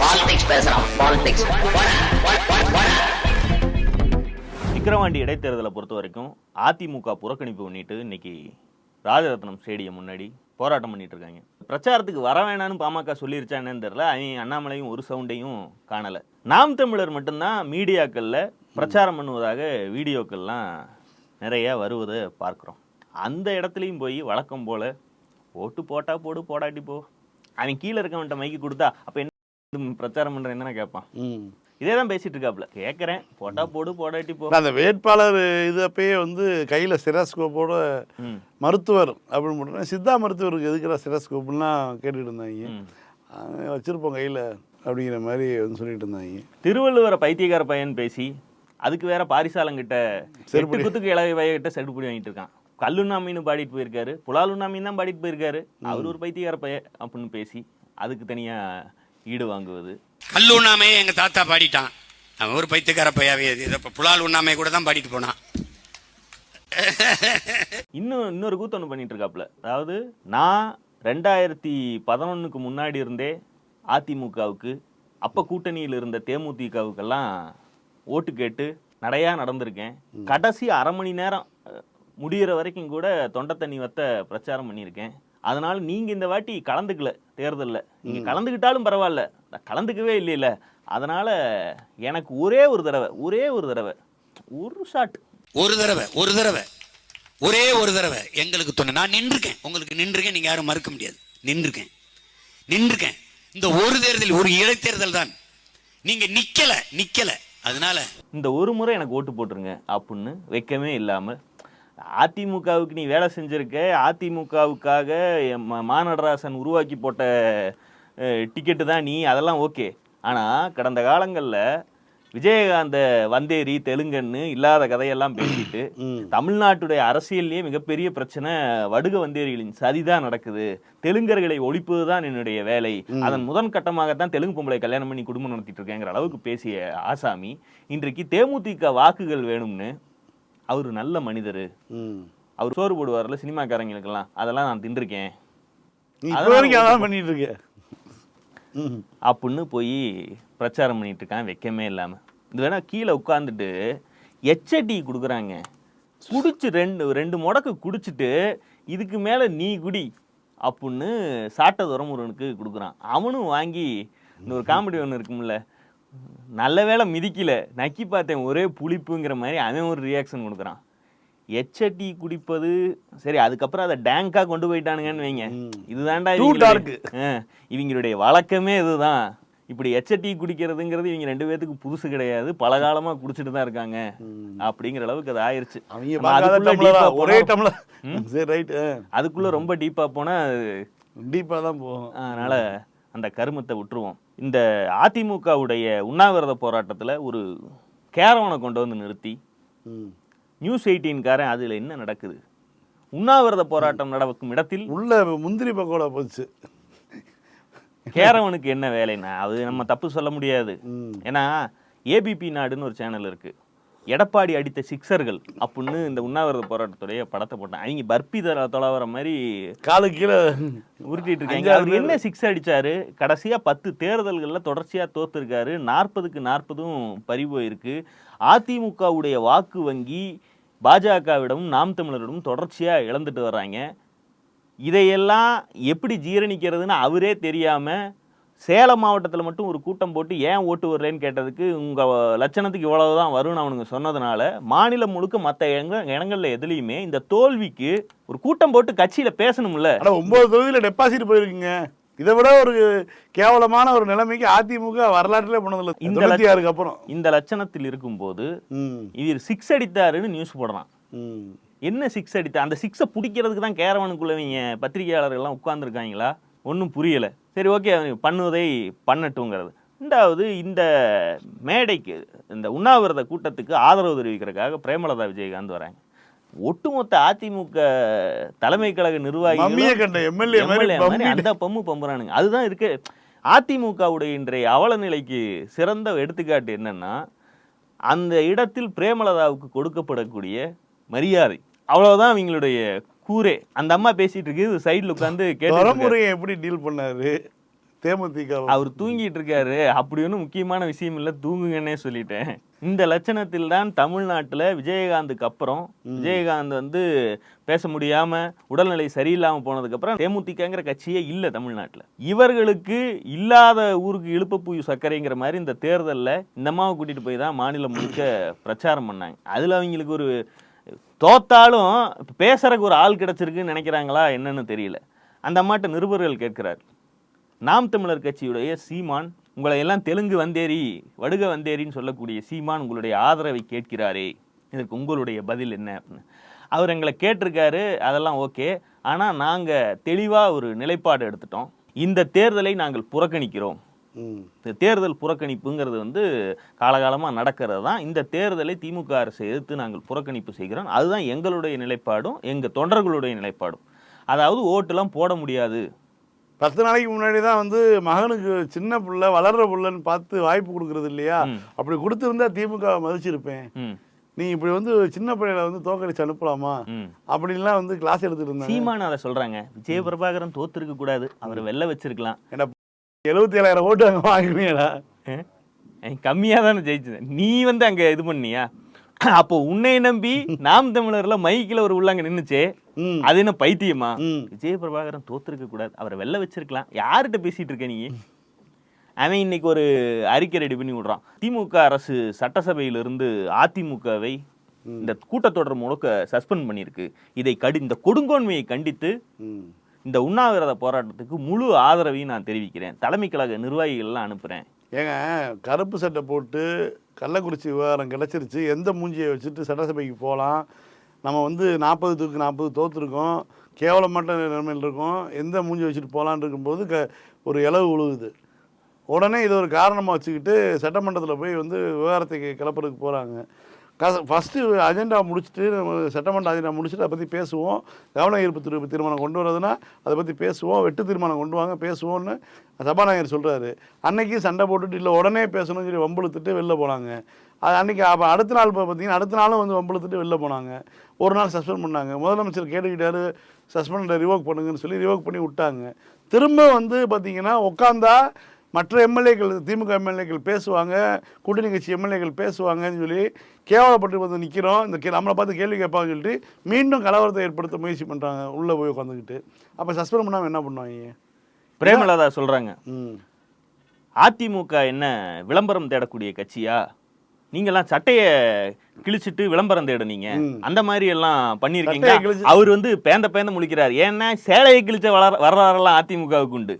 Politics பேசுறான் politics Vikravandi இடைத்தேர்தலை பொறுத்த வரைக்கும் அதிமுக புறக்கணிப்பு பண்ணிட்டு இன்னைக்கு ராஜரத்னம் ஸ்டேடியம் முன்னாடி போராட்டம் பண்ணிட்டு இருக்காங்க. பிரச்சாரத்துக்கு வர வேணாம்னு பாமக சொல்லிருச்சா என்னன்னு தெரியல. அவங்க அண்ணாமலையும் ஒரு சவுண்டையும் காணல. நாம் தமிழர் மட்டும்தான் மீடியாக்கள்ல பிரச்சாரம் பண்ணுவதாக வீடியோக்கள்லாம் நிறைய வருவதை பார்க்குறோம். அந்த இடத்துலையும் போய் வழக்கம் போல ஓட்டு போட்டா போடு போடாட்டி போ. அவன் கீழே இருக்கவன்ட்ட மைக்கு கொடுத்தா அப்ப என்ன பிரச்சாரம் பண்றேன் தானே கேட்பான். இதே தான் பேசிட்டு இருக்காப்புல கேட்கறேன் போட்டா போடு போடாட்டி போ. அந்த வேட்பாளர் இது அப்பயே வந்து கையில் சிராஸ்கோப்போட மருத்துவர் அப்படின்னு போட்டோன்னா சித்தா மருத்துவருக்கு எதுக்குற சிராஸ்கோப்லாம் கேட்டுட்டு இருந்தாங்க. வச்சிருப்போம் கையில் அப்படிங்கிற மாதிரி வந்து சொல்லிட்டு இருந்தாங்க. திருவள்ளுவரை பைத்தியக்கார பையன் பேசி அதுக்கு வேற பாரிசாலங்கிட்ட செருப்பு. குத்துக்கு இளவை பையன்கிட்ட செருப்புடி வாங்கிட்டு இருக்கான். கல்லுண்ணாமின்னு பாடிட்டு போயிருக்காரு புலாலுண்ணாமின்னு தான் பாடிட்டு போயிருக்காரு. அவர் ஒரு பைத்தியக்கார பையன் அப்படின்னு பேசி அதுக்கு தனியா ஈடு வாங்குவது. கல் உண்ணாமே எங்க தாத்தா பாடிட்டான். அவன் ஒரு பைத்தியக்கார பையாவே இப்ப புலால் உண்ணாமே கூட தான் பாடிட்டு போனான். இன்னும் இன்னொரு கூத்து ஒன்று பண்ணிட்டு இருக்காப்புல அதாவது நான் ரெண்டாயிரத்தி பதினொன்னுக்கு முன்னாடி இருந்தே அதிமுகவுக்கு அப்போ கூட்டணியில் இருந்த தேமுதிகவுக்கெல்லாம் ஓட்டு கேட்டு நடையா நடந்திருக்கேன். கடைசி அரை மணி நேரம் அஹ், முடியிற வரைக்கும் கூட தொண்டை தண்ணி வத்த பிரச்சாரம் பண்ணியிருக்கேன். அதனால நீங்க இந்த வாட்டி கலந்துக்கல தேர்தல்ல. நீங்க கலந்துக்கிட்டாலும் பரவாயில்ல. நான் கலந்துக்கவே இல்லைல்ல அதனால எனக்கு ஒரே ஒரு தடவை ஒரே ஒரு தடவை ஒரு ஷாட். ஒரு தடவை ஒரு தடவை ஒரே ஒரு தடவை எங்களுக்கு துணை. நான் நின்றுக்கேன் உங்களுக்கு நின்றுக்கேன் நீங்க யாரும் மறுக்க முடியாது. நின்றுக்கேன் நின்றுக்கேன் இந்த ஒரு தேர்தல் ஒரு இடைத்தேர்தல் தான். நீங்க நிக்கல நிக்கல. அதனால இந்த ஒரு முறை எனக்கு ஓட்டு போட்டுருங்க. அப்படின்னு வைக்கவே இல்லாம அதிமுகவுக்கு நீ வேலை செஞ்சிருக்க அதிமுகவுக்காக மாநடராசன் உருவாக்கி போட்ட டிக்கெட்டு தான் நீ அதெல்லாம் ஓகே. ஆனா கடந்த காலங்கள்ல விஜயகாந்த வந்தேரி தெலுங்கன்னு இல்லாத கதையெல்லாம் பேசிட்டு. தமிழ்நாட்டுடைய அரசியல்லையே மிகப்பெரிய பிரச்சனை வடுக வந்தேரிகளின் சதிதான் நடக்குது. தெலுங்கர்களை ஒழிப்பது தான் என்னுடைய வேலை. அதன் முதன் கட்டமாகத்தான் தெலுங்கு பொம்பளை கல்யாணம் பண்ணி குடும்பம் நடத்திட்டு இருக்கேங்கிற அளவுக்கு பேசிய ஆசாமி இன்றைக்கு தேமுதிக வாக்குகள் வேணும்னு அவர் நல்ல மனிதர். அவர் சோறு போடுவார்ல சினிமாக்காரங்களுக்கெல்லாம். அதெல்லாம் நான் தின்றுருக்கேன். அதெல்லாம் பண்ணிட்டு இருக்க ம். அப்படின்னு போய் பிரச்சாரம் பண்ணிட்டு இருக்கான் வெக்கமே இல்லாம. இது வேணா கீழே உட்காந்துட்டு எச்ஐடி கொடுக்குறாங்க. குடிச்சு ரெண்டு ரெண்டு முடக்கு குடிச்சிட்டு இதுக்கு மேல நீ குடி அப்படின்னு சாட்ட துறமுருகனுக்கு கொடுக்குறான். அவனும் வாங்கி இந்த ஒரு காமெடி ஒன்று இருக்கும்ல நல்ல வேளை மிதிக்கல. நக்கி பார்த்தேன். ஒரே புளிப்புங்கிற மாதிரி அவன் ஒரு ரியாக்ஷன் கொடுக்குறான். எச்சட்டி குடிப்பது சரி அதுக்கப்புறம் அதை டேங்கா கொண்டு போயிட்டானுங்கன்னு வைங்க. இதுதான்டா இவங்களுடைய- வழக்கமே இதுதான். இப்படி எச்சட்டி குடிக்கிறதுங்கிறது இவங்க ரெண்டு பேத்துக்கு புதுசு கிடையாது. பல காலமா குடிச்சிட்டு தான் இருக்காங்க. அப்படிங்கிற அளவுக்கு அது ஆயிருச்சு. ஒரே ரைட்டு அதுக்குள்ள ரொம்ப டீப்பா போனா அது டீப்பாக தான் போகும். அதனால அந்த கருமத்தை விட்டுருவோம். இந்த அதிமுகவுடைய உண்ணாவிரத போராட்டத்துல ஒரு கேரவனை கொண்டு வந்து நிறுத்தி நியூஸ் எயிட்டீன்காரன் அதுல என்ன நடக்குது? உண்ணாவிரத போராட்டம் நடக்கும் இடத்தில் உள்ள முந்திரி பக்கோடா போச்சு. கேரவனுக்கு என்ன வேலைன்னா அது நம்ம தப்பு சொல்ல முடியாது. ஏன்னா ஏபிபி நாடுன்னு ஒரு சேனல் இருக்கு. எடப்பாடி அடித்த சிக்ஸர்கள் அப்படின்னு இந்த உண்ணாவிரத போராட்டத்துடைய படத்தை போட்டான். அவங்க பர்பி தொலை தொலைவர மாதிரி காலு கீழே உருட்டிட்டு இருக்காங்க. அவர் என்ன சிக்ஸ் அடிச்சாரு? கடைசியா பத்து தேர்தல்கள்ல தொடர்ச்சியா தோத்துருக்காரு. நாற்பதுக்கு நாற்பதும் பறிபோயிருக்கு அதிமுகவுடைய வாக்கு வங்கி பாஜகவிடமும் நாம் தமிழரிடமும் தொடர்ச்சியா இழந்துட்டு வர்றாங்க. இதையெல்லாம் எப்படி ஜீரணிக்கிறதுன்னு அவரே தெரியாம சேலம் மாவட்டத்தில் மட்டும் ஒரு கூட்டம் போட்டு ஏன் ஓட்டு வர்றேன்னு கேட்டதுக்கு உங்க லட்சணத்துக்கு இவ்வளவுதான் வரும்னு அவனுங்க சொன்னதுனால மாநிலம் முழுக்க மற்ற இடங்க இடங்கள்ல எதுலையுமே இந்த தோல்விக்கு ஒரு கூட்டம் போட்டு கட்சியில பேசணும்ல? ஆனால் ஒன்பது தொகுதியில் டெபாசிட் போயிருக்குங்க. இதை விட ஒரு கேவலமான ஒரு நிலைமைக்கு அதிமுக வரலாற்றிலே போனதில்லை இந்த ஆறுக்கு அப்புறம். இந்த லட்சணத்தில் இருக்கும்போது இவர் சிக்ஸ் அடித்தாருன்னு நியூஸ் போடுறான் ம். என்ன சிக்ஸ் அடித்தா? அந்த சிக்ஸை பிடிக்கிறதுக்கு தான் கேரவனுக்குள்ளவங்க பத்திரிகையாளர்கள்லாம் உட்கார்ந்துருக்காங்களா? ஒன்றும் புரியலை. சரி ஓகே பண்ணுவதை பண்ணட்டுங்கிறது ரெண்டாவது இந்த மேடைக்கு இந்த உண்ணாவிரத கூட்டத்துக்கு ஆதரவு தெரிவிக்கிறதுக்காக பிரேமலதா விஜயகாந்த் வராங்க. ஒட்டுமொத்த அதிமுக தலைமை கழக பம்மிட்டு. அந்த பம்மு பம்புறானுங்க. அதுதான் இருக்கு. அதிமுகவுடைய இன்றைய அவல நிலைக்கு சிறந்த எடுத்துக்காட்டு என்னன்னா அந்த இடத்தில் பிரேமலதாவுக்கு கொடுக்கப்படக்கூடிய மரியாதை. அவ்வளவுதான் அவங்களுடைய கூரே. அந்த அம்மா பேசிட்டு இருக்கு சைடுல உட்காந்து கேட்டு எப்படி டீல் பண்ணாரு? தேமுதிக அவர் தூங்கிட்டு இருக்காரு. அப்படி ஒன்றும் முக்கியமான விஷயம் இல்லை தூங்குங்கன்னே சொல்லிட்டேன். இந்த லட்சணத்தில் தான் தமிழ்நாட்டில் விஜயகாந்துக்கு அப்புறம் விஜயகாந்த் வந்து பேச முடியாம உடல்நிலை சரியில்லாம போனதுக்கு அப்புறம் தேமுதிகங்கிற கட்சியே இல்லை தமிழ்நாட்டில். இவர்களுக்கு இல்லாத ஊருக்கு இழுப்பப்பூ சர்க்கரைங்கிற மாதிரி இந்த தேர்தலில் இந்த அம்மாவை கூட்டிட்டு போய் தான் மாநிலம் முழுக்க பிரச்சாரம் பண்ணாங்க. அதுல அவங்களுக்கு ஒரு தோத்தாலும் இப்போ பேசுகிறக்கு ஒரு ஆள் கிடைச்சிருக்குன்னு நினைக்கிறாங்களா என்னன்னு தெரியல. அந்த அம்மாட்ட நிருபர்கள் கேட்கிறார் நாம் தமிழர் கட்சியுடைய சீமான் உங்களை எல்லாம் தெலுங்கு வந்தேரி வடுக வந்தேரின்னு சொல்லக்கூடிய சீமான் உங்களுடைய ஆதரவை கேட்கிறாரே இதற்கு உங்களுடைய பதில் என்ன? அப்படின்னு. அவர் எங்களை கேட்டிருக்காரு அதெல்லாம் ஓகே. ஆனால் நாங்கள் தெளிவாக ஒரு நிலைப்பாடு எடுத்துட்டோம். இந்த தேர்தலை நாங்கள் புறக்கணிக்கிறோம். தேர்தல் புறக்கணிப்புங்கிறது வந்து காலகாலமாக நடக்கிறது தான். இந்த தேர்தலை திமுக அரசை எதிர்த்து நாங்கள் புறக்கணிப்பு செய்கிறோம். அதுதான் எங்களுடைய நிலைப்பாடும் எங்கள் தொண்டர்களுடைய நிலைப்பாடும். அதாவது ஓட்டுலாம் போட முடியாது. பத்து நாளைக்கு முன்னாடி தான் வந்து மகனுக்கு சின்ன புள்ள வளர்ற புள்ளன்னு பார்த்து வாய்ப்பு கொடுக்கறது இல்லையா. அப்படி கொடுத்துருந்தா திமுக மதிச்சிருப்பேன். நீ இப்படி வந்து சின்ன பிள்ளைகளை வந்து தோக்கடிச்சு அனுப்பலாமா? அப்படின்லாம் வந்து கிளாஸ் எடுத்துட்டு இருந்தாங்க. சீமான் அதை சொல்றாங்க. விஜய பிரபாகரன் தோத்துருக்க கூடாது. அவர் வெல்ல வச்சிருக்கலாம். எழுபத்தி ஏழாயிரம் ஓட்டு அங்கே வாங்கினீங்களா கம்மியா தானே ஜெயிச்சது. நீ வந்து அங்க இது பண்ணியா? அப்போ உன்னை நம்பி நாம் தமிழர்ல மைக்கில் ஒரு உள்ளாங்க நின்னுச்சே. ம். அது என்ன பைத்தியமா? விஜய பிரபாகரன் தோத்துருக்க கூடாது. அவரை வெல்ல வச்சிருக்கலாம். யார்கிட்ட பேசிட்டு இருக்க நீ? அவன் இன்னைக்கு ஒரு அறிக்கை ரெடி பண்ணி விடுறான். திமுக அரசு சட்டசபையிலிருந்து அதிமுகவை இந்த கூட்டத்தொடர் முழுக்க சஸ்பெண்ட் பண்ணியிருக்கு. இதை கடி இந்த கொடுங்கோன்மையை கண்டித்து இந்த உண்ணாவிரத போராட்டத்துக்கு முழு ஆதரவையும் நான் தெரிவிக்கிறேன். தலைமை கழக நிர்வாகிகள்லாம் அனுப்புகிறேன் ஏங்க கருப்பு சட்டை போட்டு கள்ளக்குறிச்சி விவகாரம் கிடச்சிருச்சு. எந்த மூஞ்சியை வச்சுட்டு சட்டசபைக்கு போகலாம்? நம்ம வந்து நாற்பது தூக்கு நாற்பது தோற்றுருக்கோம் கேவலமட்ட நிலைமையில் இருக்கோம். எந்த மூஞ்சி வச்சுட்டு போகலான்னு இருக்கும்போது க ஒரு இலவு உழுகுது. உடனே இது ஒரு காரணமாக வச்சுக்கிட்டு சட்டமன்றத்தில் போய் வந்து விவகாரத்தை கிளப்புறதுக்கு போகிறாங்க கச ஃபஸ்ட்டு அஜெண்டா முடிச்சுட்டு நம்ம செட்டமெண்ட் அஜெண்டா முடிச்சுட்டு அதை பற்றி பேசுவோம். கவன ஈர்ப்பு திரு தீர்மானம் கொண்டு வரதுன்னா அதை பற்றி பேசுவோம். வெட்டு தீர்மானம் கொண்டு வாங்க பேசுவோம்னு சபாநாயகர் சொல்கிறாரு அன்னைக்கு சண்டை போட்டுட்டு இல்லை உடனே பேசணும்னு சொல்லி வம்புழுத்துட்டு வெளில போனாங்க. அது அன்றைக்கி அப்போ அடுத்த நாள் இப்போ பார்த்தீங்கன்னா அடுத்த நாளும் வந்து வம்புழுத்துட்டு வெளில போனாங்க. ஒரு நாள் சஸ்பெண்ட் பண்ணாங்க. முதலமைச்சர் கேட்டுக்கிட்டாரு சஸ்பெண்டை ரிவோக் பண்ணுங்கன்னு சொல்லி ரிவோக் பண்ணி விட்டாங்க. திரும்ப வந்து பார்த்திங்கன்னா உட்காந்தா மற்ற எம்எல்ஏக்கள் திமுக எம்எல்ஏக்கள் பேசுவாங்க கூட்டணி கட்சி எம்எல்ஏக்கள் பேசுவாங்கன்னு சொல்லி கேவலப்பட்டு வந்து நிற்கிறோம் இந்த கே நம்மளை பார்த்து கேள்வி கேட்பாங்கன்னு சொல்லிட்டு மீண்டும் கலவரத்தை ஏற்படுத்த முயற்சி பண்ணுறாங்க உள்ளே போய் உட்காந்துக்கிட்டு அப்போ சஸ்பெண்ட் பண்ணாமல் என்ன பண்ணுவாங்க? பிரேமலதா சொல்றாங்க. ம். அதிமுக என்ன விளம்பரம் தேடக்கூடிய கட்சியா? நீங்கெல்லாம் சட்டைய கிழிச்சிட்டு விளம்பரம் தேடுனீங்க. அந்த மாதிரி எல்லாம் கிழிச்சு- அவர் வந்து பேந்த பேந்த முழிக்கிறார். ஏன்னா சேலையை கிழிச்ச வளர வரலாறெல்லாம் அதிமுகவுக்கு உண்டு.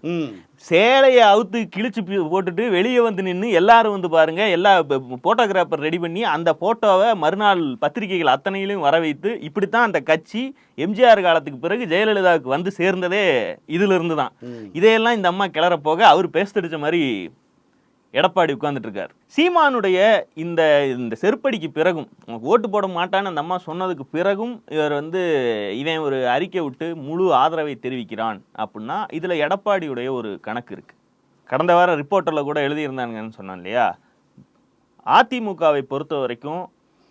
சேலையை அவுத்து கிழிச்சு போட்டுட்டு வெளியே வந்து நின்று எல்லாரும் வந்து பாருங்க எல்லா போட்டோகிராஃபர் ரெடி பண்ணி அந்த போட்டோவை மறுநாள் பத்திரிகைகள் அத்தனையிலும் வர வைத்து இப்படித்தான் அந்த கட்சி எம்ஜிஆர் காலத்துக்கு பிறகு ஜெயலலிதாவுக்கு வந்து சேர்ந்ததே இதுல இருந்து தான். இதையெல்லாம் இந்த அம்மா கிளற போக அவர் பேசடிச்ச மாதிரி எடப்பாடி உட்காந்துட்டு இருக்கார் சீமானுடைய இந்த இந்த செருப்படிக்கு பிறகும் ஓட்டு போட மாட்டான்னு அந்த அம்மா சொன்னதுக்கு பிறகும் இவர் வந்து இவன் ஒரு அறிக்கை விட்டு முழு ஆதரவை தெரிவிக்கிறான் அப்படின்னா இதில் எடப்பாடியுடைய ஒரு கணக்கு இருக்குது கடந்த வாரம் ரிப்போர்ட்டரில் கூட எழுதியிருந்தாங்கன்னு சொன்னான் இல்லையா? அதிமுகவை பொறுத்த வரைக்கும்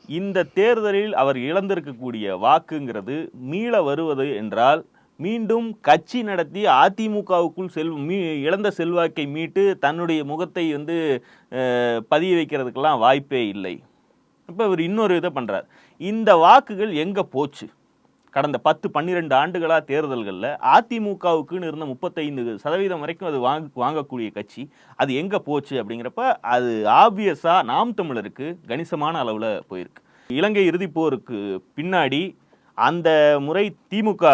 இந்த தேர்தலில் அவர் இழந்திருக்கக்கூடிய வாக்குங்கிறது மீள வருவது என்றால் மீண்டும் கட்சி நடத்தி அதிமுகவுக்குள் செல் மீ இழந்த செல்வாக்கை மீட்டு தன்னுடைய முகத்தை வந்து பதிய வைக்கிறதுக்கெல்லாம் வாய்ப்பே இல்லை. இப்போ இவர் இன்னொரு இதை பண்ணுறார் இந்த வாக்குகள் எங்கே போச்சு? கடந்த பத்து பன்னிரெண்டு ஆண்டுகளாக தேர்தல்களில் அதிமுகவுக்குன்னு இருந்த முப்பத்தைந்து சதவீதம் வரைக்கும் அது வாங்க வாங்கக்கூடிய கட்சி. அது எங்கே போச்சு அப்படிங்கிறப்ப அது ஆப்வியஸாக நாம் தமிழருக்கு கணிசமான அளவில் போயிருக்கு. இலங்கை இறுதிப்போருக்கு பின்னாடி அந்த முறை திமுக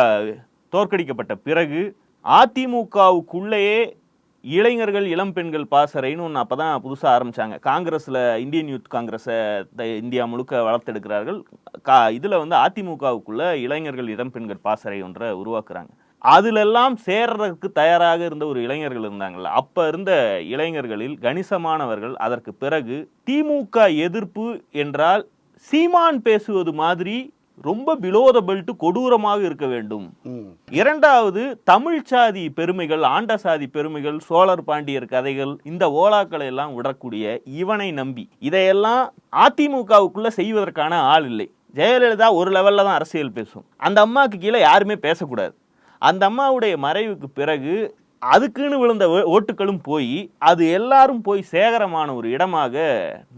தோற்கடிக்கப்பட்ட பிறகு அதிமுகவுக்குள்ளேயே இளைஞர்கள் இளம் பெண்கள் பாசறைன்னு ஒன்று அப்போ தான் புதுசாக ஆரம்பிச்சாங்க. காங்கிரஸில் இந்தியன் யூத் காங்கிரஸை த- இந்தியா முழுக்க வளர்த்தெடுக்கிறார்கள். கா இதில் வந்து அதிமுகவுக்குள்ளே இளைஞர்கள் இளம் பெண்கள் பாசறை ஒன்றை உருவாக்குறாங்க. அதிலெல்லாம் சேர்றதுக்கு தயாராக இருந்த ஒரு இளைஞர்கள் இருந்தாங்கல்ல அப்போ இருந்த இளைஞர்களில் கணிசமானவர்கள். அதற்கு பிறகு திமுக எதிர்ப்பு என்றால் சீமான் பேசுவது மாதிரி ரொம்ப பிலோ த பெல்ட் கொடூரமாக இருக்க வேண்டும். இரண்டாவது தமிழ் சாதி பெருமைகள் ஆண்ட சாதி பெருமைகள் சோழர் பாண்டியர் கதைகள் இந்த ஓலாக்களை எல்லாம் விடக்கூடிய இவனை நம்பி. இதையெல்லாம் அதிமுகவுக்குள்ள செய்வதற்கான ஆள் இல்லை. ஜெயலலிதா ஒரு லெவல்ல தான் அரசியல் பேசும். அந்த அம்மாவுக்கு கீழே யாருமே பேசக்கூடாது. அந்த அம்மாவுடைய மறைவுக்கு பிறகு அதுக்குன்னு விழுந்த ஓட்டுகளும் போய் அது எல்லாரும் போய் சேகரமான ஒரு இடமாக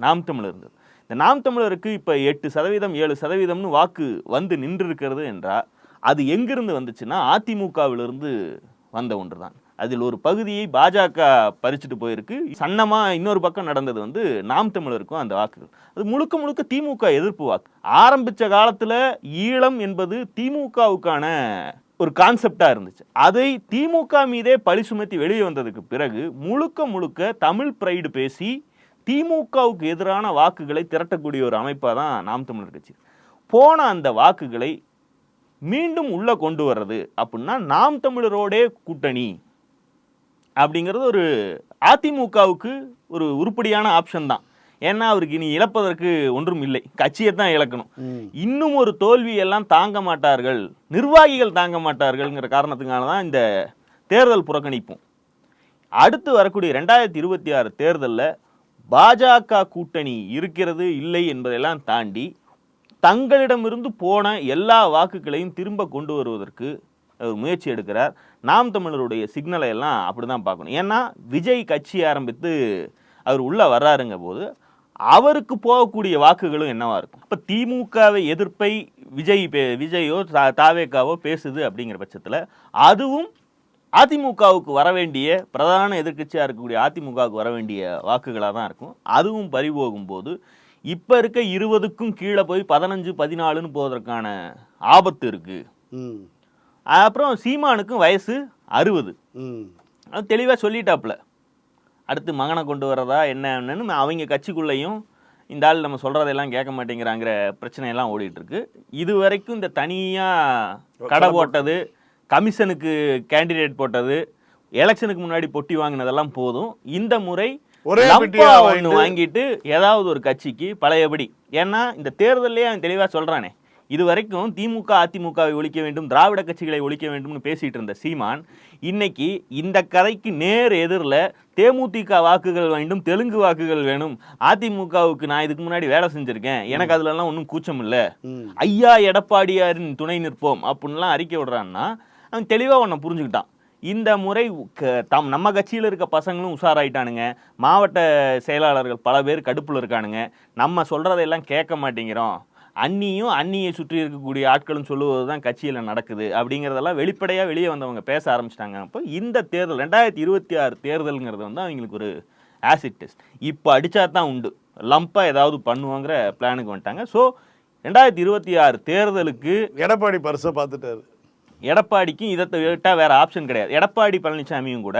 நாம் தமிழர் இருந்தது. இந்த நாம் தமிழருக்கு இப்போ எட்டு சதவீதம் ஏழு சதவீதம்னு வாக்கு வந்து நின்று இருக்கிறது என்றால் அது எங்கிருந்து வந்துச்சுன்னா அதிமுகவிலிருந்து வந்த ஒன்று தான் அதில் ஒரு பகுதியை பாஜக பறிச்சுட்டு போயிருக்கு. சன்னமாக இன்னொரு பக்கம் நடந்தது வந்து நாம் தமிழருக்கும் அந்த வாக்குகள். அது முழுக்க முழுக்க திமுக எதிர்ப்பு வாக்கு. ஆரம்பிச்ச காலத்தில் ஈழம் என்பது திமுகவுக்கான ஒரு கான்செப்டாக இருந்துச்சு. அதை திமுக மீதே பழி சுமத்தி வெளியே வந்ததுக்கு பிறகு முழுக்க முழுக்க தமிழ் பிரைடு பேசி திமுகவுக்கு எதிரான வாக்குகளை திரட்டக்கூடிய ஒரு அமைப்பாக தான் நாம் தமிழர் கட்சி. போன அந்த வாக்குகளை மீண்டும் உள்ள கொண்டு வர்றது அப்படின்னா நாம் தமிழரோடே கூட்டணி அப்படிங்கிறது ஒரு அதிமுகவுக்கு ஒரு உருப்படியான ஆப்ஷன் தான். ஏன்னா அவருக்கு இனி இழப்பதற்கு ஒன்றும் இல்லை. கட்சியை தான் இழக்கணும். இன்னும் ஒரு தோல்வி எல்லாம் தாங்க மாட்டார்கள். நிர்வாகிகள் தாங்க மாட்டார்கள்ங்கிற காரணத்துக்கான தான் இந்த தேர்தல் புறக்கணிப்பும். அடுத்து வரக்கூடிய ரெண்டாயிரத்தி இருபத்தி ஆறு தேர்தலில் பாஜக கூட்டணி இருக்கிறது இல்லை என்பதையெல்லாம் தாண்டி தங்களிடமிருந்து போன எல்லா வாக்குகளையும் திரும்ப கொண்டு வருவதற்கு அவர் முயற்சி எடுக்கிறார். நாம் தமிழருடைய சிக்னலை எல்லாம் அப்படிதான் பார்க்கணும். ஏன்னா விஜய் கட்சி ஆரம்பித்து அவர் உள்ளே வர்றாருங்க போது அவருக்கு போகக்கூடிய வாக்குகளும் என்னவா இருக்கும்? இப்போ திமுகவை எதிர்ப்பை விஜய் பே- விஜயோ தா- தாவேக்காவோ பேசுது அப்படிங்கிற பட்சத்தில் அதுவும் அதிமுகவுக்கு வர வேண்டிய பிரதான எதிர்க்கட்சியாக இருக்கக்கூடிய அதிமுகவுக்கு வர வேண்டிய வாக்குகளாக தான் இருக்கும். அதுவும் பறிபோகும் போது இப்போ இருக்க இருபதுக்கும் கீழே போய் பதினஞ்சு பதினாலுன்னு போவதற்கான ஆபத்து இருக்கு. ம். அப்புறம் சீமானுக்கும் வயசு அறுபது. அது தெளிவாக சொல்லிட்டாப்புல. அடுத்து மகனை கொண்டு வரதா என்னன்னு அவங்க கட்சிக்குள்ளேயும் இந்த ஆள் நம்ம சொல்றதெல்லாம் கேட்க மாட்டேங்கிறாங்கிற பிரச்சனையெல்லாம் ஓடிட்டு இருக்கு. இது வரைக்கும் இந்த தனியாக கடை போட்டது கமிஷனுக்கு கேண்டிடேட் போட்டது எலெக்ஷனுக்கு முன்னாடி பொட்டி வாங்கினதெல்லாம் போதும். இந்த முறை ஒரே ஒண்ணு வாங்கிட்டு ஏதாவது ஒரு கட்சிக்கு பழையபடி. ஏன்னா இந்த தேர்தல்லே அவன் தெளிவா சொல்றானே. இது வரைக்கும் திமுக அதிமுகவை ஒழிக்க வேண்டும் திராவிட கட்சிகளை ஒழிக்க வேண்டும்னு பேசிட்டு இருந்த சீமான் இன்னைக்கு இந்த கதைக்கு நேர் எதிரில் தேமுதிக வாக்குகள் வேண்டும் தெலுங்கு வாக்குகள் வேணும். அதிமுகவுக்கு நான் இதுக்கு முன்னாடி வேலை செஞ்சிருக்கேன். எனக்கு அதுலலாம் ஒன்றும் கூச்சம் இல்லை. ஐயா எடப்பாடியாரின் துணை நிற்போம் அப்படின்லாம் அறிக்கை விடுறான்னா அவன் தெளிவாக உன்னை புரிஞ்சுக்கிட்டான். இந்த முறை க- தம் நம்ம கட்சியில் இருக்க பசங்களும் உஷாராயிட்டானுங்க. மாவட்ட செயலாளர்கள் பல பேர் கடுப்பில் இருக்கானுங்க. நம்ம சொல்கிறதையெல்லாம் கேட்க மாட்டேங்கிறோம். அண்ணியும் அண்ணியை சுற்றி இருக்கக்கூடிய ஆட்களும் சொல்லுவது தான் கட்சியில் நடக்குது அப்படிங்கிறதெல்லாம் வெளிப்படையாக வெளியே வந்தவங்க பேச ஆரம்பிச்சிட்டாங்க. அப்போ இந்த தேர்தல் ரெண்டாயிரத்தி இருபத்தி ஆறு தேர்தலுங்கிறது வந்து அவங்களுக்கு ஒரு ஆசிட் டெஸ்ட் இப்போ அடித்தா தான் உண்டு லம்பாக ஏதாவது பண்ணுவோங்கிற பிளானுக்கு வந்துட்டாங்க. ஸோ ரெண்டாயிரத்தி இருபத்தி ஆறு தேர்தலுக்கு எடப்பாடி பரிசை பார்த்துட்டாரு. எடப்பாடிக்கும் இதை விட்டா வேற ஆப்ஷன் கிடையாது. எடப்பாடி பழனிசாமியும் கூட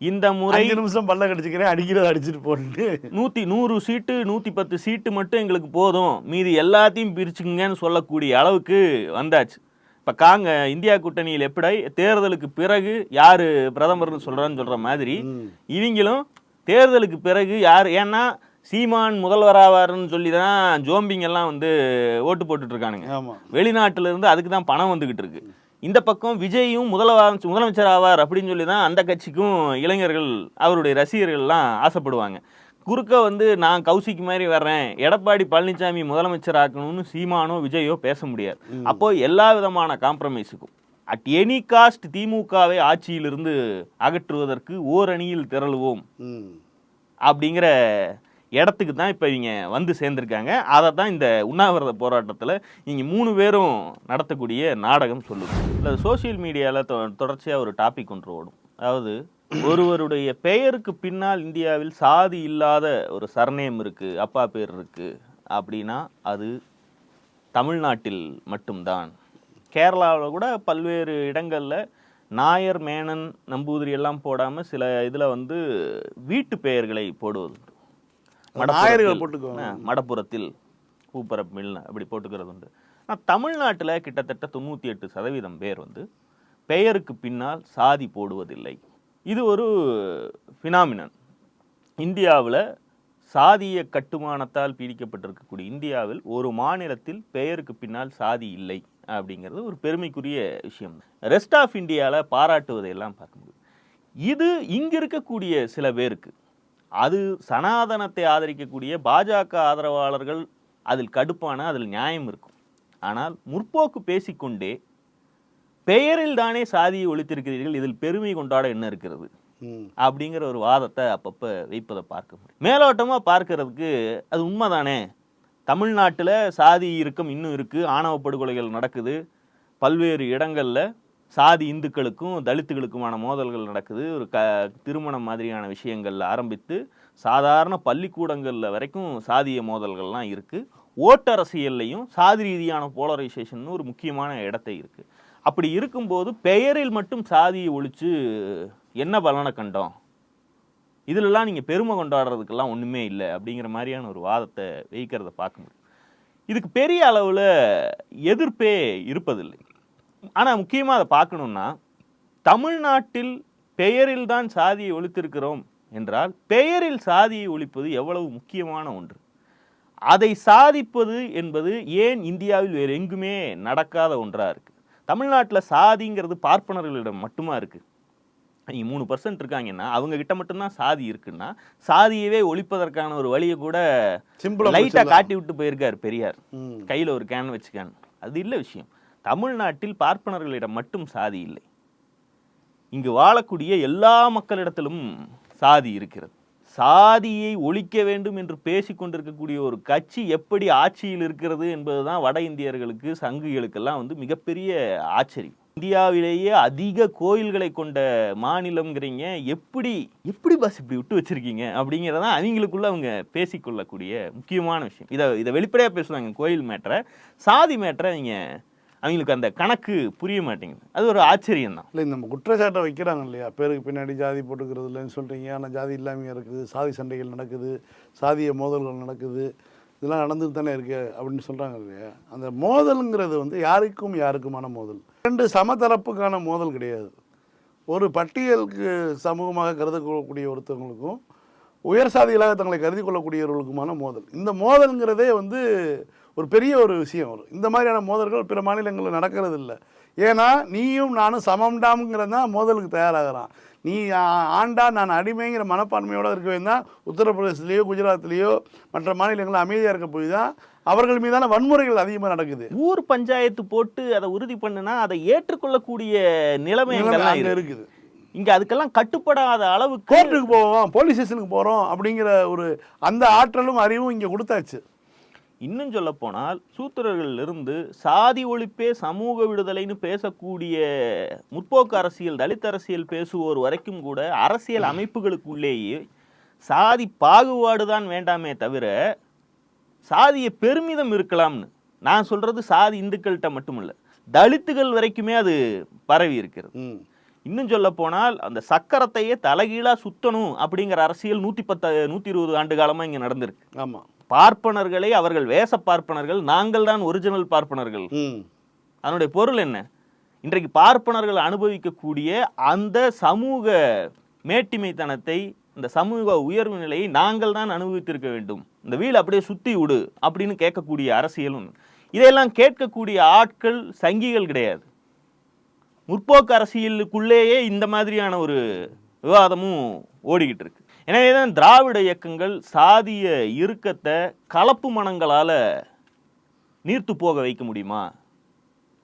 இந்த முறை நிமிஷம் பல்ல கடிச்சுக்கிறேன் அடிக்கிறத அடிச்சுட்டு போட்டு நூத்தி நூறு சீட்டு நூத்தி பத்து சீட்டு மட்டும் எங்களுக்கு போதும். மீதி எல்லாத்தையும் பிரிச்சுங்கன்னு சொல்லக்கூடிய அளவுக்கு வந்தாச்சு. இப்ப காங்க இந்தியா கூட்டணியில் எப்படி தேர்தலுக்கு பிறகு யாரு பிரதமர்னு சொல்றான்னு சொல்ற மாதிரி. இவங்களும் தேர்தலுக்கு பிறகு யார் ஏன்னா சீமான் முதல்வராவாருன்னு சொல்லி தான் ஜோம்பிங் எல்லாம் வந்து ஓட்டு போட்டுட்டு இருக்கானுங்க. ஆமா. வெளிநாட்டுல இருந்து அதுக்கு தான் பணம் வந்துகிட்டு இருக்கு. இந்த பக்கம் விஜயும் முதலமைச்சர் முதலமைச்சர் ஆவார் அப்படின்னு சொல்லி தான் அந்த கட்சிக்கும் இளைஞர்கள் அவருடைய ரசிகர்கள்லாம் ஆசைப்படுவாங்க. குறுக்க வந்து நான் கௌசிக் மாதிரி வர்றேன் எடப்பாடி பழனிசாமி முதலமைச்சர் ஆக்கணும்னு சீமானோ விஜயோ பேச முடியாது. அப்போ எல்லா விதமான காம்ப்ரமைஸுக்கும் அட் எனி காஸ்ட் திமுகவை ஆட்சியிலிருந்து அகற்றுவதற்கு ஓரணியில் திரளுவோம். அப்படிங்கிற இடத்துக்கு தான் இப்போ இவங்க வந்து சேர்ந்துருக்காங்க. அதை தான் இந்த உண்ணாவிரத போராட்டத்தில் இங்கே மூணு பேரும் நடத்தக்கூடிய நாடகம் சொல்லுது. இல்லை சோஷியல் மீடியாவில் தொ தொடர்ச்சியாக ஒரு டாபிக் ஒன்று ஓடும். அதாவது ஒருவருடைய பெயருக்கு பின்னால் இந்தியாவில் சாதி இல்லாத ஒரு சர்நேம் இருக்குது அப்பா பேர் இருக்குது அப்படின்னா அது தமிழ்நாட்டில் மட்டும்தான். கேரளாவில் கூட பல்வேறு இடங்களில் நாயர் மேனன் நம்பூதிரி எல்லாம் போடாமல் சில இதில் வந்து வீட்டு பெயர்களை போடுவது. நாயர்கள் மடப்புறத்தில், போட்டுக்குவாங்க. ஆ, மடப்புறத்தில் பூப்பரப்பில் அப்படி போட்டுக்கிறது உண்டு. ஆனால் தமிழ்நாட்டில் கிட்டத்தட்ட தொண்ணூற்றி எட்டு சதவீதம் பேர் வந்து பெயருக்கு பின்னால் சாதி போடுவதில்லை. இது ஒரு ஃபினாமினன் இந்தியாவில் சாதிய கட்டுமானத்தால் பீடிக்கப்பட்டிருக்கக்கூடிய இந்தியாவில் ஒரு மாநிலத்தில் பெயருக்கு பின்னால் சாதி இல்லை அப்படிங்கிறது ஒரு பெருமைக்குரிய விஷயம். ரெஸ்ட் ஆஃப் இந்தியாவில் பாராட்டுவதையெல்லாம் பார்க்க முடியும். இது இங்க இருக்கக்கூடிய சில பேருக்கு அது சனாதனத்தை ஆதரிக்கக்கூடிய பாஜக ஆதரவாளர்கள் அதில் கடுப்பான அதில் நியாயம் இருக்கும். ஆனால் முற்போக்கு பேசிக்கொண்டே பெயரில் தானே சாதியை ஒழித்திருக்கிறீர்கள் இதில் பெருமை கொண்டாட என்ன இருக்கிறது? அப்படிங்கிற ஒரு வாதத்தை அப்பப்போ வைப்பதை பார்க்க முடியும். மேலோட்டமாக பார்க்கறதுக்கு அது உண்மைதானே? தமிழ்நாட்டில் சாதி இறுக்கம் இன்னும் இருக்குது ஆணவ படுகொலைகள் நடக்குது. பல்வேறு இடங்களில் சாதி இந்துக்களுக்கும் தலித்துகளுக்குமான மோதல்கள் நடக்குது. ஒரு க திருமணம் மாதிரியான விஷயங்கள்ல ஆரம்பித்து சாதாரண பள்ளிக்கூடங்களில் வரைக்கும் சாதிய மோதல்கள்லாம் இருக்குது ஓட்டரசியல்லையும் சாதி ரீதியான போலரைசேஷன் ஒரு முக்கியமான இடத்தை இருக்குது அப்படி இருக்கும்போது பெயரில் மட்டும் சாதியை ஒழித்து என்ன பலனை கண்டோம்? இதுலலாம் நீங்கள் பெருமை கொண்டாடுறதுக்கெல்லாம் ஒன்றுமே இல்லை அப்படிங்கிற மாதிரியான ஒரு வாதத்தை வைக்கிறத பார்க்க முடியும். இதுக்கு பெரிய அளவில் எதிர்ப்பே இருப்பதில்லை. ஆனால் முக்கியமாக அதை பார்க்கணுன்னா தமிழ்நாட்டில் பெயரில் தான் சாதியை ஒழித்திருக்கிறோம் என்றால் பெயரில் சாதியை ஒழிப்பது எவ்வளவு முக்கியமான ஒன்று? அதை சாதிப்பது என்பது ஏன் இந்தியாவில் வேறு எங்குமே நடக்காத ஒன்றாக இருக்குது தமிழ்நாட்டில் சாதிங்கிறது பார்ப்பனர்களிடம் மட்டுமா இருக்குது நீங்கள் மூணு பர்சன்ட் இருக்காங்கன்னா அவங்க கிட்ட மட்டும்தான் சாதி இருக்குன்னா சாதியவே ஒழிப்பதற்கான ஒரு வழியை கூட சிம்பிளா லைட்டாக. காட்டி விட்டு போயிருக்கார் பெரியார். கையில் ஒரு கேன் வச்சு கேன் அது இல்லை விஷயம். தமிழ்நாட்டில் பார்ப்பனர்களிடம் மட்டும் சாதி இல்லை. இங்கு வாழக்கூடிய எல்லா மக்களிடத்திலும் சாதி இருக்கிறது. சாதியை ஒழிக்க வேண்டும் என்று பேசிக்கொண்டிருக்கக்கூடிய ஒரு கட்சி எப்படி ஆட்சியில் இருக்கிறது என்பதுதான் வட இந்தியர்களுக்கு சங்குகளுக்கெல்லாம் வந்து மிகப்பெரிய ஆச்சரியம். இந்தியாவிலேயே அதிக கோயில்களை கொண்ட மாநிலம்ங்கிறீங்க எப்படி எப்படி பஸ் இப்படி விட்டு வச்சிருக்கீங்க அப்படிங்கிறதான் அவங்களுக்குள்ள அவங்க பேசிக்கொள்ளக்கூடிய முக்கியமான விஷயம். இதை இதை வெளிப்படையாக பேசுவாங்க கோயில் மேட்டரை. சாதி மேட்டரை நீங்கள் அவங்களுக்கு அந்த கணக்கு புரிய மாட்டேங்குது. அது ஒரு ஆச்சரியம் தான் இல்லை நம்ம குற்றச்சாட்டை வைக்கிறாங்க இல்லையா? பேருக்கு பின்னாடி ஜாதி போட்டுக்கிறது இல்லைன்னு சொல்கிறீங்க ஆனால் ஜாதி இல்லாமையாக இருக்குது. சாதி சண்டைகள் நடக்குது. சாதிய மோதல்கள் நடக்குது. இதெல்லாம் நடந்துட்டு தானே இருக்கு அப்படின்னு சொல்கிறாங்க இல்லையா? அந்த மோதலுங்கிறது வந்து யாருக்கும் யாருக்குமான மோதல். ரெண்டு சமதரப்புக்கான மோதல் கிடையாது. ஒரு பட்டியலுக்கு சமூகமாக கருதக்கூடிய ஒருத்தவங்களுக்கும் உயர் சாதிகளாக தங்களை கருதி கொள்ளக்கூடியவர்களுக்குமான மோதல். இந்த மோதல்ங்கிறதே வந்து ஒரு பெரிய ஒரு விஷயம் வரும் இந்த மாதிரியான மோதல்கள் பிற மாநிலங்களில் நடக்கிறது இல்லை ஏன்னா நீயும் நானும் சமம்டாம்ங்கிறது தான் மோதலுக்கு தயாராகிறான். நீ ஆண்டா நான் அடிமைங்கிற மனப்பான்மையோடு இருக்க வேண்டாம் உத்தரப்பிரதேசத்துலேயோ குஜராத்லேயோ மற்ற மாநிலங்களில் அமைதியாக இருக்க போய் தான் அவர்கள் மீதான வன்முறைகள் அதிகமாக நடக்குது. ஊர் பஞ்சாயத்து போட்டு அதை உறுதி பண்ணுனா அதை ஏற்றுக்கொள்ளக்கூடிய நிலைமை அங்கே. இருக்குது. இங்க அதுக்கெல்லாம் கட்டுப்படாத அளவுக்கு கோர்ட்டுக்கு போவோம் போலீஸ் ஸ்டேஷனுக்கு போகிறோம் அப்படிங்கிற ஒரு அந்த ஆற்றலும் அறிவும் இங்கே கொடுத்தாச்சு. இன்னும் சொல்ல போனால் சூத்திரர்கள் இருந்து சாதி ஒழிப்பே சமூக விடுதலைன்னு பேசக்கூடிய முற்போக்கு அரசியல் தலித் அரசியல் பேசுவோர் வரைக்கும் கூட அரசியல் அமைப்புகளுக்குள்ளேயே சாதி பாகுபாடு தான் வேண்டாமே தவிர சாதிய பெருமிதம் இருக்கலாம்னு. நான் சொல்றது சாதி இந்துக்கள்கிட்ட மட்டுமில்ல தலித்துகள் வரைக்குமே அது பரவி இருக்கிறது. இன்னும் சொல்ல போனால் அந்த சக்கரத்தையே தலைகீழா சுத்தணும் அப்படிங்கிற அரசியல் நூத்தி பத்து நூத்தி இருபது ஆண்டு காலமா இங்க நடந்திருக்கு. ஆமாம் பார்ப்பனர்களை அவர்கள் வேஷ பார்ப்பனர்கள் நாங்கள் தான் ஒரிஜினல் பார்ப்பனர்கள். அதனுடைய பொருள் என்ன? இன்றைக்கு பார்ப்பனர்கள் அனுபவிக்கக்கூடிய அந்த சமூக மேட்டிமைத்தனத்தை இந்த சமூக உயர்வு நிலையை நாங்கள் தான் அனுபவித்திருக்க வேண்டும். இந்த வீல் அப்படியே சுத்தி விடு அப்படின்னு கேட்கக்கூடிய அரசியலும். இதையெல்லாம் கேட்கக்கூடிய ஆட்கள் சங்கிகள் கிடையாது. முற்போக்கு அரசியலுக்குள்ளேயே இந்த மாதிரியான ஒரு விவாதமும் ஓடிக்கிட்டு இருக்கு. எனவே தான் திராவிட இயக்கங்கள் சாதிய இறுக்கத்தை கலப்பு மனங்களால் நீர்த்து போக வைக்க முடியுமா?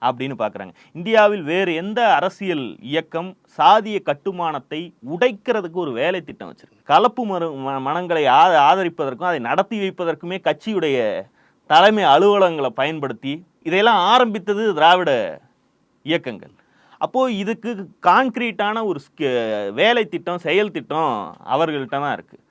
அப்படின்னு பார்க்குறாங்க. இந்தியாவில் வேறு எந்த அரசியல் இயக்கம் சாதிய கட்டுமானத்தை உடைக்கிறதுக்கு ஒரு வேலை திட்டம் வச்சிருக்கு. கலப்பு மறு ம- மனங்களை ஆ- ஆதரிப்பதற்கும் அதை நடத்தி வைப்பதற்குமே கட்சியுடைய தலைமை அலுவலகங்களை பயன்படுத்தி இதையெல்லாம் ஆரம்பித்தது திராவிட இயக்கங்கள். அப்போது இதுக்கு கான்க்ரீட்டான ஒரு வேலை திட்டம் செயல் திட்டம் அவர்கள்ட்ட தான் இருக்குது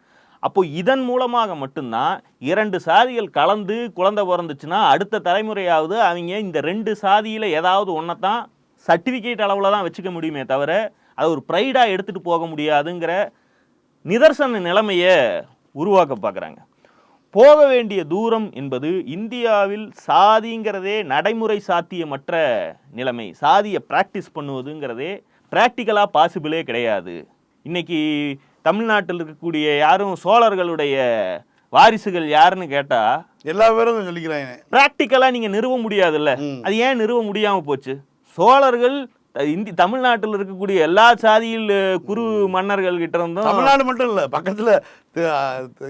அப்போது இதன் மூலமாக மட்டும்தான் இரண்டு சாதிகள் கலந்து குழந்தை பிறந்துச்சுன்னா அடுத்த தலைமுறையாவது அவங்க இந்த ரெண்டு சாதியில் ஏதாவது ஒன்றை தான் சர்டிஃபிகேட் அளவில் தான் வச்சுக்க முடியுமே தவிர அது ஒரு ப்ரைடாக எடுத்துகிட்டு போக முடியாதுங்கிற நிதர்சன நிலைமையை உருவாக்க பார்க்குறாங்க. போக வேண்டிய தூரம் என்பது இந்தியாவில் சாதிங்கிறதே நடைமுறை சாத்தியமற்ற நிலைமை. சாதியை ப்ராக்டிஸ் பண்ணுவதுங்கிறதே ப்ராக்டிக்கலாக பாசிபிளே கிடையாது. இன்னைக்கு தமிழ்நாட்டில் இருக்கக்கூடிய யாரும் சோழர்களுடைய வாரிசுகள் யாருன்னு கேட்டால் எல்லா பேரும் சொல்லிக்கிறாங்க. ப்ராக்டிக்கலாக நீங்கள் நிறுவ முடியாதுல்ல. அது ஏன் நிறுவ முடியாமல் போச்சு? சோழர்கள் இந்தி தமிழ்நாட்டில் இருக்கக்கூடிய எல்லா சாதியில் குரு மன்னர்கள் கிட்ட இருந்தும் தமிழ்நாடு மட்டும் இல்லை பக்கத்தில்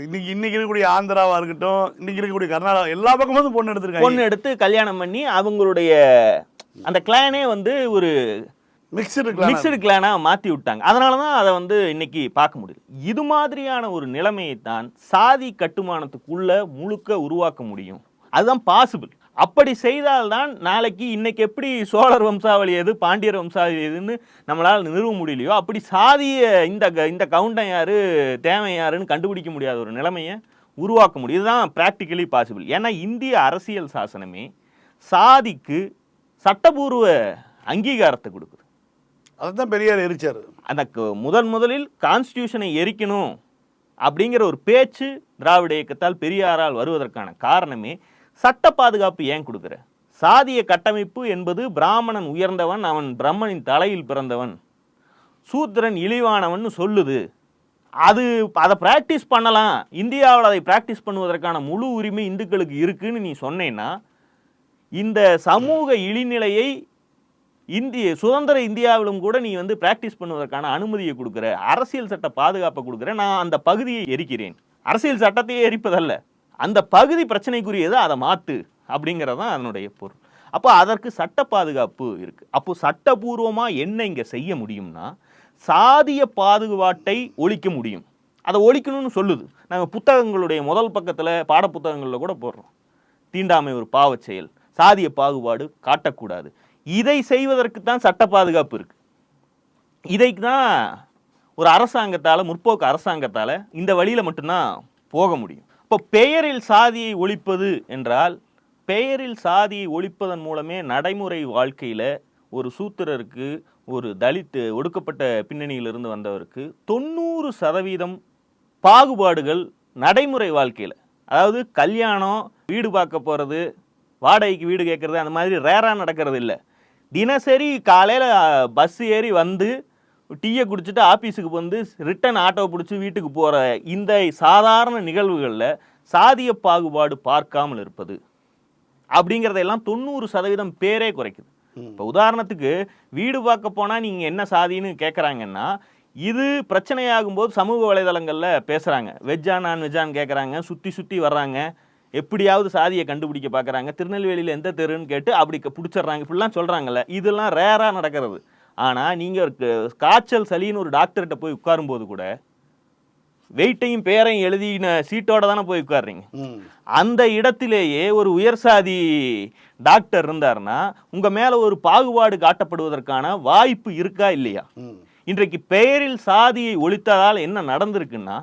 இன்னைக்கு இன்னைக்கு இருக்கக்கூடிய ஆந்திராவா இருக்கட்டும் இன்னைக்கு இருக்கக்கூடிய கர்நாடகா எல்லா பக்கமும் பொண்ணு எடுத்திருக்காங்க. பொண்ணு எடுத்து கல்யாணம் பண்ணி அவங்களுடைய அந்த கிளானே வந்து ஒரு மிக்சடு மிக்சடு கிளானா மாத்தி விட்டாங்க. அதனால தான் அதை வந்து இன்னைக்கு பார்க்க முடியல இது மாதிரியான ஒரு நிலைமையை தான் சாதி கட்டுமானத்துக்குள்ள முழுக்க உருவாக்க முடியும். அதுதான் பாசிபிள் அப்படி செய்தால்தான் நாளைக்கு இன்னைக்கு எப்படி சோழர் வம்சாவளி எது பாண்டியர் வம்சாவளி எதுன்னு நம்மளால் நிறுவ முடியலையோ அப்படி சாதிய இந்த க- இந்த கவுண்டன் யாரு தேவை யாருன்னு கண்டுபிடிக்க முடியாத ஒரு நிலைமையை உருவாக்க முடியும். இதுதான் ப்ராக்டிக்கலி பாசிபிள் ஏன்னா இந்திய அரசியல் சாசனமே சாதிக்கு சட்டபூர்வ அங்கீகாரத்தை கொடுக்குது. அதை தான் பெரியார் எரிச்சார். அந்த முதன் முதலில் கான்ஸ்டியூஷனை எரிக்கணும் அப்படிங்கிற ஒரு பேச்சு திராவிட இயக்கத்தால் பெரியாரால் வருவதற்கான காரணமே சட்ட பாதுகாப்பு ஏன் கொடுக்குற? சாதிய கட்டமைப்பு என்பது பிராமணன் உயர்ந்தவன் அவன் பிரம்மனின் தலையில் பிறந்தவன். சூத்திரன் இழிவானவன் சொல்லுது. அது அதை ப்ராக்டிஸ் பண்ணலாம். இந்தியாவில் அதை ப்ராக்டிஸ் பண்ணுவதற்கான முழு உரிமை இந்துக்களுக்கு இருக்குன்னு நீ சொன்னேன்னா இந்த சமூக இழிநிலையை இந்திய சுதந்திர இந்தியாவிலும் கூட நீ வந்து ப்ராக்டிஸ் பண்ணுவதற்கான அனுமதியை கொடுக்குற. அரசியல் சட்ட பாதுகாப்பை கொடுக்குற. நான் அந்த பகுதியை எரிக்கிறேன். அரசியல் சட்டத்தையே எரிப்பதல்ல. அந்த பகுதி பிரச்சனைக்குரியது அதை மாற்று அப்படிங்கிறது தான் அதனுடைய பொருள். அப்போ அதற்கு சட்ட பாதுகாப்பு இருக்குது அப்போது சட்டபூர்வமாக என்ன இங்கே செய்ய முடியும்னா சாதிய பாதுகாட்டை ஒழிக்க முடியும். அதை ஒழிக்கணும்னு சொல்லுது. நாங்கள் புத்தகங்களுடைய முதல் பக்கத்தில் பாடப்புத்தகங்களில் கூட போடுறோம். தீண்டாமை ஒரு பாவச் செயல் சாதிய பாகுபாடு காட்டக்கூடாது. இதை செய்வதற்கு தான் சட்ட பாதுகாப்பு இருக்கு. இதைக்கு தான் ஒரு அரசாங்கத்தால் முற்போக்கு அரசாங்கத்தால் இந்த வழியில் மட்டும்தான் போக முடியும். இப்போ பெயரில் சாதியை ஒழிப்பது என்றால் பெயரில் சாதியை ஒழிப்பதன் மூலமே நடைமுறை வாழ்க்கையில் ஒரு சூத்திரருக்கு ஒரு தலித்து ஒடுக்கப்பட்ட பின்னணியிலிருந்து வந்தவருக்கு தொண்ணூறு சதவீதம் பாகுபாடுகள் நடைமுறை வாழ்க்கையில். அதாவது கல்யாணம் வீடு பார்க்க போகிறது வாடகைக்கு வீடு கேட்குறது அந்த மாதிரி ரேராக நடக்கிறது இல்லை. தினசரி காலையில் பஸ் ஏறி வந்து டீயை குடிச்சிட்டு ஆஃபீஸுக்கு வந்து ரிட்டன் ஆட்டோ பிடிச்சி வீட்டுக்கு போகிற இந்த சாதாரண நிகழ்வுகளில் சாதிய பாகுபாடு பார்க்காமல் இருப்பது அப்படிங்கிறதெல்லாம் தொண்ணூறு சதவீதம் பேரே குறைக்குது. இப்போ உதாரணத்துக்கு வீடு பார்க்க போனால் நீங்கள் என்ன சாதின்னு கேட்குறாங்கன்னா இது பிரச்சனையாகும் போது சமூக வலைதளங்களில் பேசுகிறாங்க வெஜ்ஜா நான் வெஜ்ஜான்னு கேட்குறாங்க சுற்றி சுற்றி வர்றாங்க. எப்படியாவது சாதியை கண்டுபிடிக்க பார்க்குறாங்க திருநெல்வேலியில் எந்த தெருன்னு கேட்டு அப்படி பிடிச்சிடுறாங்க. இப்படிலாம் சொல்கிறாங்கல்ல இதெல்லாம் ரேராக நடக்கிறது. ஆனால் நீங்கள் காய்ச்சல் சளின்னு ஒரு டாக்டர்கிட்ட போய் உட்காரும்போது கூட வெயிட்டையும் பேரையும் எழுதின சீட்டோட தானே போய் உட்கார்றீங்க. அந்த இடத்திலேயே ஒரு உயர் சாதி டாக்டர் இருந்தாருன்னா உங்க மேல ஒரு பாகுபாடு காட்டப்படுவதற்கான வாய்ப்பு இருக்கா இல்லையா? இன்றைக்கு பெயரில் சாதியை ஒழித்ததால் என்ன நடந்திருக்குன்னா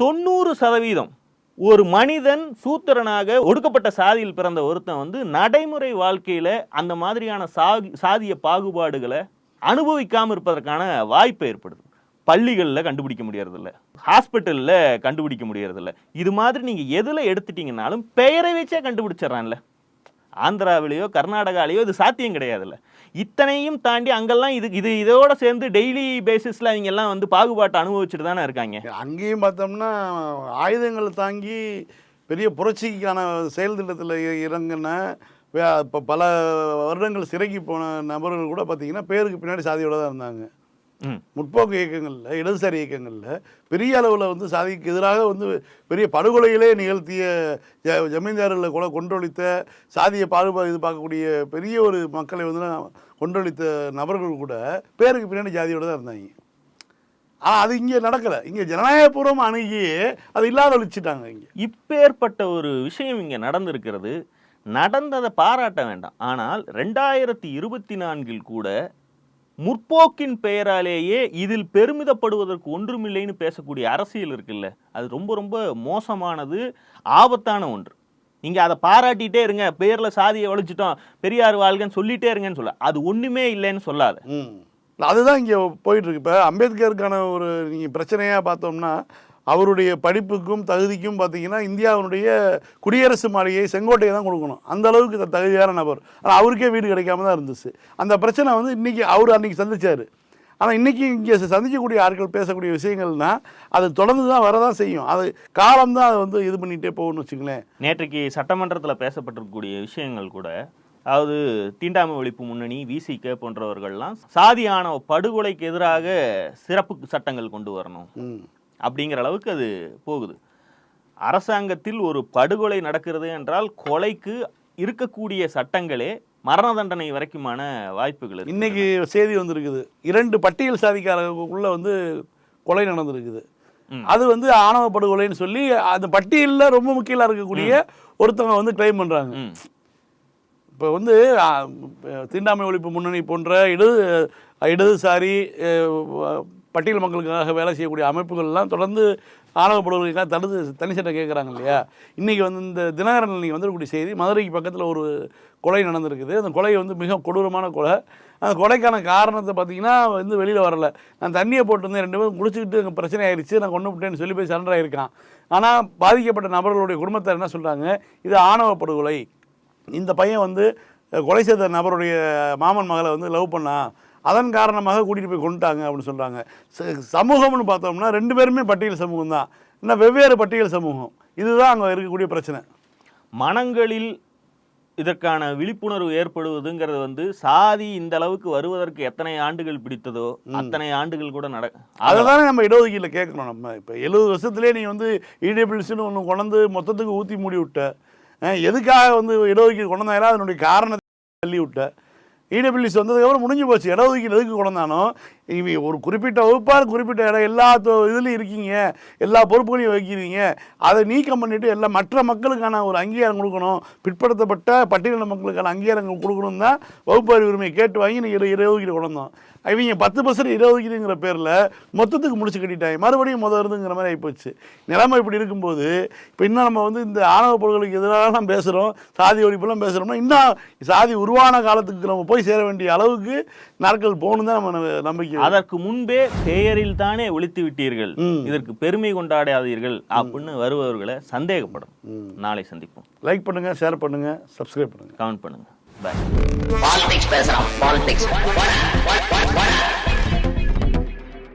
தொண்ணூறு சதவீதம் ஒரு மனிதன் சூத்திரனாக ஒடுக்கப்பட்ட சாதியில் பிறந்த ஒருத்தன் வந்து நடைமுறை வாழ்க்கையில அந்த மாதிரியான சாதி சாதிய பாகுபாடுகளை அனுபவிக்காமல் இருப்பதற்கான வாய்ப்பு ஏற்படுது. பள்ளிகளில் கண்டுபிடிக்க முடியறதில்ல. ஹாஸ்பிட்டலில் கண்டுபிடிக்க முடியறதில்ல. இது மாதிரி நீங்கள் எதில் எடுத்துட்டீங்கனாலும் பெயரை வச்சே கண்டுபிடிச்சிட்றான்ல ஆந்திராவிலேயோ கர்நாடகாலேயோ இது சாத்தியம் கிடையாதுல்ல. இத்தனையும் தாண்டி அங்கெல்லாம் இது இது இதோட சேர்ந்து டெய்லி பேசிஸில் அவங்க எல்லாம் வந்து பாகுபாட்டை அனுபவிச்சுட்டு தானே இருக்காங்க. அங்கேயும் பார்த்தோம்னா ஆயுதங்களை தாங்கி பெரிய புரட்சிக்கான செயல் திட்டத்தில் இறங்கின இப்போ பல வருடங்கள் சிறைக்கு போன நபர்கள் கூட பார்த்தீங்கன்னா பேருக்கு பின்னாடி சாதியோட தான் இருந்தாங்க. முற்போக்கு இயக்கங்களில் இடதுசாரி இயக்கங்களில் பெரிய அளவில் வந்து சாதிக்கு எதிராக வந்து பெரிய படுகொலைகளே நிகழ்த்திய ஜ ஜமீன்தார்களை கூட கொன்றொழித்த சாதிய பாகுபாடு இது பார்க்கக்கூடிய பெரிய ஒரு மக்களை வந்து கொன்றொழித்த நபர்கள் கூட பேருக்கு பின்னாடி ஜாதியோட தான் இருந்தாங்க. ஆனால் அது இங்கே நடக்கலை. இங்கே ஜனநாயகபூர்வமாக அணுகி அது இல்லாத ஒழிச்சிட்டாங்க இங்கே. இப்பேற்பட்ட ஒரு விஷயம் இங்கே நடந்திருக்கிறது. நடந்ததை பாராட்ட வேண்டாம். ஆனால் ரெண்டாயிரத்தி இருபத்தி நான்கில் கூட முற்போக்கின் பெயராலேயே இதில் பெருமிதப்படுவதற்கு ஒன்றுமில்லைன்னு பேசக்கூடிய அரசியல் இருக்குல்ல. அது ரொம்ப ரொம்ப மோசமானது ஆபத்தான ஒன்று. நீங்கள் அதை பாராட்டிகிட்டே இருங்க. பேரில் சாதியை ஒழிச்சிட்டோம் பெரியார் வாழ்கன்னு சொல்லிட்டே இருங்கன்னு சொல்ல. அது ஒன்றுமே இல்லைன்னு சொல்லாத. அதுதான் இங்கே போயிட்டுருக்கு இப்போ அம்பேத்கருக்கான ஒரு நீங்கள் பிரச்சனையாக பார்த்தோம்னா அவருடைய படிப்புக்கும் தகுதிக்கும் பார்த்தீங்கன்னா இந்தியாவினுடைய குடியரசு மாளிகை செங்கோட்டையை தான் கொடுக்கணும். அந்த அளவுக்கு தகுதியான நபர். ஆனால் அவருக்கே வீடு கிடைக்காம தான் இருந்துச்சு. அந்த பிரச்சனை வந்து இன்றைக்கி அவர் அன்றைக்கி சந்திச்சார். ஆனால் இன்றைக்கி இங்கே சந்திக்கக்கூடிய ஆட்கள் பேசக்கூடிய விஷயங்கள்னா அது தொடர்ந்து தான் வரதான் செய்யும். அது காலம் தான் அதை வந்து இது பண்ணிகிட்டே போகணும்னு வச்சுங்களேன் நேற்றைக்கு சட்டமன்றத்தில் பேசப்பட்டிருக்கக்கூடிய விஷயங்கள் கூட அதாவது தீண்டாமை ஒழிப்பு முன்னணி விசிக போன்றவர்கள்லாம் சாதி ஆணவ படுகொலைக்கு எதிராக சிறப்பு சட்டங்கள் கொண்டு வரணும். அப்படிங்கிற அளவுக்கு அது போகுது. அரசாங்கத்தில் ஒரு படுகொலை நடக்கிறது என்றால் கொலைக்கு இருக்கக்கூடிய சட்டங்களே மரண தண்டனை வரைக்குமான வாய்ப்புகள். இன்னைக்கு செய்தி வந்திருக்குது. இரண்டு பட்டியல் சாதிக்காரங்களுக்குள்ள வந்து கொலை நடந்திருக்குது. அது வந்து ஆணவ படுகொலைன்னு சொல்லி அந்த பட்டியலில் ரொம்ப முக்கியமாக இருக்கக்கூடிய ஒருத்தவங்க வந்து கிளைம் பண்ணுறாங்க இப்போ வந்து தீண்டாமை ஒழிப்பு முன்னணி போன்ற இடது இடதுசாரி பட்டியல் மக்களுக்காக வேலை செய்யக்கூடிய அமைப்புகள்லாம் தொடர்ந்து ஆணவ படுகொலைக்காக தடுத்து தனி சட்டம் கேட்குறாங்க இல்லையா? இன்றைக்கி வந்து இந்த தினகரன் இன்றைக்கி வந்துருக்கூடிய செய்தி மதுரைக்கு பக்கத்தில் ஒரு கொலை நடந்திருக்குது. அந்த கொலை வந்து மிக கொடூரமான கொலை. அந்த கொலைக்கான காரணத்தை பார்த்தீங்கன்னா வந்து வெளியில் வரல. நான் தண்ணியை போட்டிருந்தேன் ரெண்டு பேரும் குடிச்சிக்கிட்டு அங்கே பிரச்சனை ஆயிடுச்சு நான் கொண்டு விட்டேன்னு சொல்லி போய் சரண்டர் ஆயிருக்கான். ஆனால் பாதிக்கப்பட்ட நபர்களுடைய குடும்பத்தார் என்ன சொல்கிறாங்க இது ஆணவ படுகொலை இந்த பையன் வந்து கொலை செய்த நபருடைய மாமன் மகளை வந்து லவ் பண்ணான். அதன் காரணமாக கூட்டிகிட்டு போய் கொண்டுட்டாங்க அப்படின்னு சொல்கிறாங்க சமூகம்னு பார்த்தோம்னா ரெண்டு பேருமே பட்டியல் சமூகம் தான். இன்னும் வெவ்வேறு பட்டியல் சமூகம். இதுதான் அங்கே இருக்கக்கூடிய பிரச்சனை. மனங்களில் இதற்கான விழிப்புணர்வு ஏற்படுவதுங்கிறது வந்து சாதி இந்த அளவுக்கு வருவதற்கு எத்தனை ஆண்டுகள் பிடித்ததோ அத்தனை ஆண்டுகள் கூட நட அதை தானே நம்ம இடஒதுக்கீட்டில் கேட்கணும் நம்ம. இப்போ எழுபது வருஷத்துலேயே நீ வந்து இடபிள்யூசின்னு ஒன்று கொண்டு மொத்தத்துக்கு ஊற்றி மூடி விட்ட எதுக்காக வந்து இடஒதுக்கீடு கொண்டு வந்தாங்களோ அதனுடைய காரணத்தை தள்ளி விட்ட இடபிள்யூசி வந்ததுக்கப்புறம் முடிஞ்சு போச்சு. இடஒதுக்கீடு எதுக்கு கொண்டு இவங்க ஒரு குறிப்பிட்ட வகுப்பாக குறிப்பிட்ட இடம் எல்லா தொ- இதுலையும் இருக்கீங்க எல்லா பொறுப்புகளையும் வைக்கிறீங்க அதை நீக்கம் பண்ணிவிட்டு எல்லா மற்ற மக்களுக்கான ஒரு அங்கீகாரம் கொடுக்கணும் பிற்படுத்தப்பட்ட பட்டியலின மக்களுக்கான அங்கீகாரம் கொடுக்கணும் தான் வகுப்பார் உரிமையை கேட்டு வாங்கி நீங்கள் இட இடஒதுக்கீடு கொண்டு இவங்க பத்து பர்சன்ட் இடஒதுக்கீடுங்கிற பேரில் மொத்தத்துக்கு முடிச்சு கட்டிட்டாங்க. மறுபடியும் முத இருந்துங்கிற மாதிரி ஆகிப்போச்சு நிலைமை இப்படி இருக்கும்போது இப்போ இன்னும் நம்ம வந்து இந்த ஆணவ பொருட்களுக்கு எதிராக நம்ம பேசுகிறோம் சாதி ஒழிப்புலாம் பேசுகிறோம்னா இன்னும் சாதி உருவான காலத்துக்கு நம்ம போய் சேர வேண்டிய அளவுக்கு நாட்கள் போகணும் தான் நம்ம நம்ப- நம்பிக்கை அதற்கு முன்பே பெயரில் தானே ஒழித்து விட்டீர்கள். இதற்கு பெருமை கொண்டாடாதீர்கள் அப்படின்னு வருபவர்களை சந்தேகப்படும். நாளை சந்திப்போம். லைக் பண்ணுங்கள் ஷேர் பண்ணுங்கள் சப்ஸ்கிரைப் பண்ணுங்கள் கமெண்ட் பண்ணுங்க. பாய் பாலிடிக்ஸ் பேசுறான் பாலிடிக்ஸ்